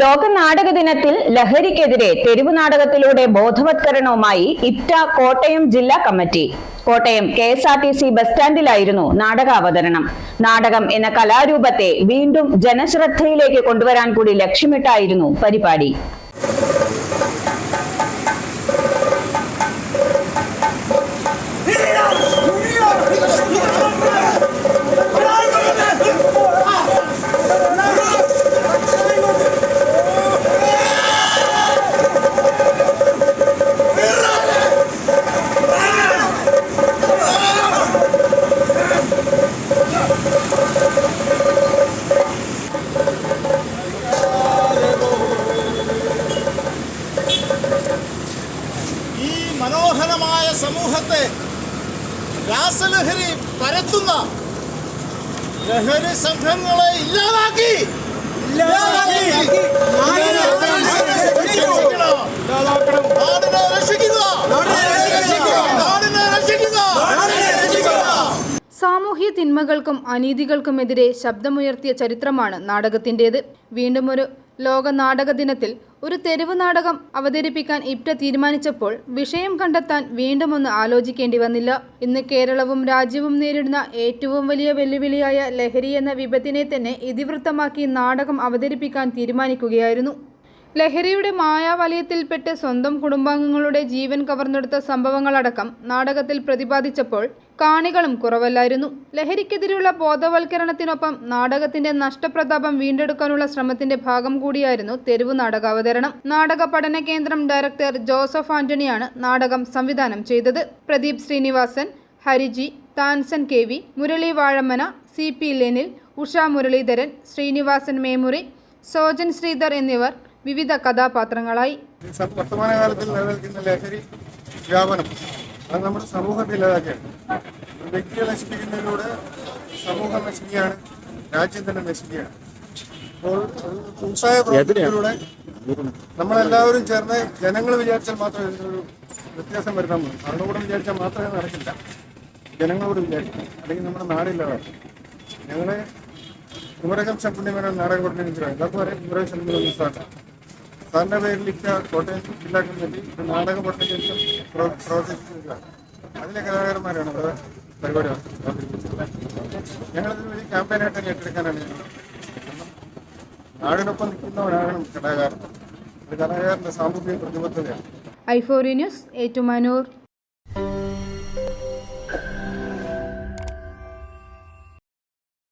ലോക നാടക ദിനത്തിൽ ലഹരിക്കെതിരെ തെരുവ് നാടകത്തിലൂടെ ബോധവത്കരണവുമായി ഇറ്റ കോട്ടയം ജില്ലാ committee. Kottayam K S R T C bus സ്റ്റാൻഡിലായിരുന്നു നാടകാവതരണം. നാടകം എന്ന കലാരൂപത്തെ വീണ്ടും ജനശ്രദ്ധയിലേക്ക് കൊണ്ടുവരാൻ കൂടി ലക്ഷ്യമിട്ടായിരുന്നു പരിപാടി. മനോഹരമായ സമൂഹത്തെ രാസലഹരി പരത്തുന്ന ലഹരി സംഘങ്ങളെ ഇല്ലാതാക്കി. നാടിനെ രക്ഷിക്കുക. നാടിനെ രക്ഷിക്കുക. സാമൂഹ്യ തിന്മകൾക്കും അനീതികൾക്കുമെതിരെ ശബ്ദമുയർത്തിയ ചരിത്രമാണ് നാടകത്തിന്റേത്. വീണ്ടും ഒരു ലോക നാടക ദിനത്തിൽ ഒരു തെരുവ് നാടകം അവതരിപ്പിക്കാൻ ഇപ്റ്റ തീരുമാനിച്ചപ്പോൾ വിഷയം കണ്ടെത്താൻ വീണ്ടും ഒന്ന് ആലോചിക്കേണ്ടി വന്നില്ല. ഇന്ന് കേരളവും രാജ്യവും നേരിടുന്ന ഏറ്റവും വലിയ വെല്ലുവിളിയായ ലഹരി എന്ന വിപത്തിനെ തന്നെ ഇതിവൃത്തമാക്കി നാടകം അവതരിപ്പിക്കാൻ തീരുമാനിക്കുകയായിരുന്നു. ലഹരിയുടെ മായാവലയത്തിൽപ്പെട്ട് സ്വന്തം കുടുംബാംഗങ്ങളുടെ ജീവൻ കവർന്നെടുത്ത സംഭവങ്ങളടക്കം നാടകത്തിൽ പ്രതിപാദിച്ചപ്പോൾ കാണികളും കുറവല്ലായിരുന്നു. ലഹരിക്കെതിരെയുള്ള ബോധവൽക്കരണത്തിനൊപ്പം നാടകത്തിന്റെ നഷ്ടപ്രതാപം വീണ്ടെടുക്കാനുള്ള ശ്രമത്തിന്റെ ഭാഗം കൂടിയായിരുന്നു തെരുവ് നാടകാവതരണം. നാടക പഠന കേന്ദ്രം ഡയറക്ടർ ജോസഫ് ആന്റണിയാണ് നാടകം സംവിധാനം ചെയ്തത്. Pradeep Srinivasan Hariji Tansen K V Murali Vazhammana C P Lenil Usha Muraleedharan Srinivasan Memuri Sojan Sreedhar എന്നിവർ വിവിധ കഥാപാത്രങ്ങളായി. വർത്തമാനകാലത്തിൽ നിലനിൽക്കുന്ന ലഹരി വ്യാപനം അത് നമ്മുടെ സമൂഹത്തെ ഇല്ലാതാക്കുകയാണ് ഒരു വ്യക്തിയെ നശിപ്പിക്കുന്നതിലൂടെ സമൂഹം നശിക്കുകയാണ് രാജ്യം തന്നെ നശിക്കുകയാണ്. അപ്പോൾ കൂട്ടായ പ്രവർത്തനത്തിലൂടെ നമ്മളെല്ലാവരും ചേർന്ന് ജനങ്ങൾ വിചാരിച്ചാൽ മാത്രമേ ഇതിനൊരു വ്യത്യാസം വരുത്താൻ പറ്റൂ ഭരണകൂടം വിചാരിച്ചാൽ മാത്രമേ നടക്കില്ല. ജനങ്ങളോട് വിചാരിക്കും അല്ലെങ്കിൽ നമ്മുടെ നാടില്ലാതാക്കും. ഞങ്ങളെ കുമരകം ശബ്ദമേന നാടകം കൊടുക്കുന്ന എല്ലാവർക്കും അറിയാം കുമരകം ശബ്ദമേന പേരിൽ ഇക്ക കോട്ടയം ജില്ലാ കമ്മിറ്റി ഒരു നാടക പട്ടികം പ്രവർത്തിച്ചിരിക്കുക അതിലെ കലാകാരന്മാരാണ് അത് പരിപാടി ഞങ്ങളിതിന് വലിയ ക്യാമ്പയിനായിട്ട് ഏറ്റെടുക്കാനാണ് ഞങ്ങൾ നാടിനൊപ്പം നിൽക്കുന്നവരാകണം കലാകാരൻ ഒരു കലാകാരന്റെ സാമൂഹിക പ്രതിബദ്ധതയാണ്. ഐഫോറി ന്യൂസ് ഏറ്റുമാനൂർ.